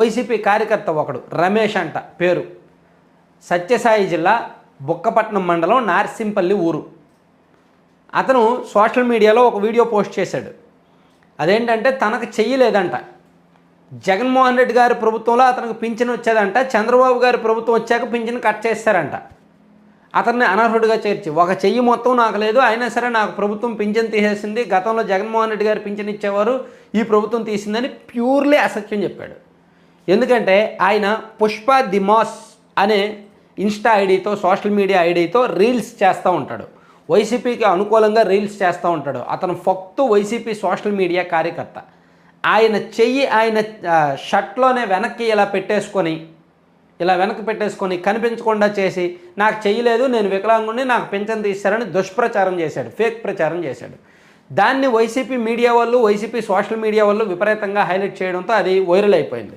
YCP కార్యకర్త ఒకడు రమేష్ అంట పేరు. సత్యసాయి జిల్లా బుక్కపట్నం మండలం నార్సింపల్లి ఊరు. అతను సోషల్ మీడియాలో ఒక వీడియో పోస్ట్ చేశాడు. అదేంటంటే తనకు చెయ్యలేదంట జగన్మోహన్ రెడ్డి గారి ప్రభుత్వంలో అతనికి పింఛన్ వచ్చేదంట చంద్రబాబు గారి ప్రభుత్వం వచ్చాక పింఛన్ కట్ చేస్తారంట. అతన్ని అనర్హుడిగా చేర్చి ఒక చెయ్యి మొత్తం నాకు లేదు అయినా సరే నాకు ప్రభుత్వం పింఛన్ తీసేసింది గతంలో జగన్మోహన్ రెడ్డి గారు పింఛన్ ఇచ్చేవారు ఈ ప్రభుత్వం తీసిందని ప్యూర్లీ అసత్యం చెప్పాడు. ఎందుకంటే ఆయన పుష్ప దిమాస్ అనే ఇన్స్టా ఐడితో సోషల్ మీడియా ఐడితో రీల్స్ చేస్తూ ఉంటాడు. వైసీపీకి అనుకూలంగా రీల్స్ చేస్తూ ఉంటాడు. అతను ఫక్తు వైసీపీ సోషల్ మీడియా కార్యకర్త. ఆయన చెయ్యి ఆయన షర్ట్లోనే వెనక్కి ఇలా పెట్టేసుకొని ఇలా వెనక్కి పెట్టేసుకొని కనిపించకుండా చేసి నాకు చెయ్యలేదు నేను వికలాంగుని నాకు పింఛన్ తీశారని దుష్ప్రచారం చేశాడు ఫేక్ ప్రచారం చేశాడు. దాన్ని వైసీపీ మీడియా వాళ్ళు వైసీపీ సోషల్ మీడియా వాళ్ళు విపరీతంగా హైలైట్ చేయడంతో అది వైరల్ అయిపోయింది.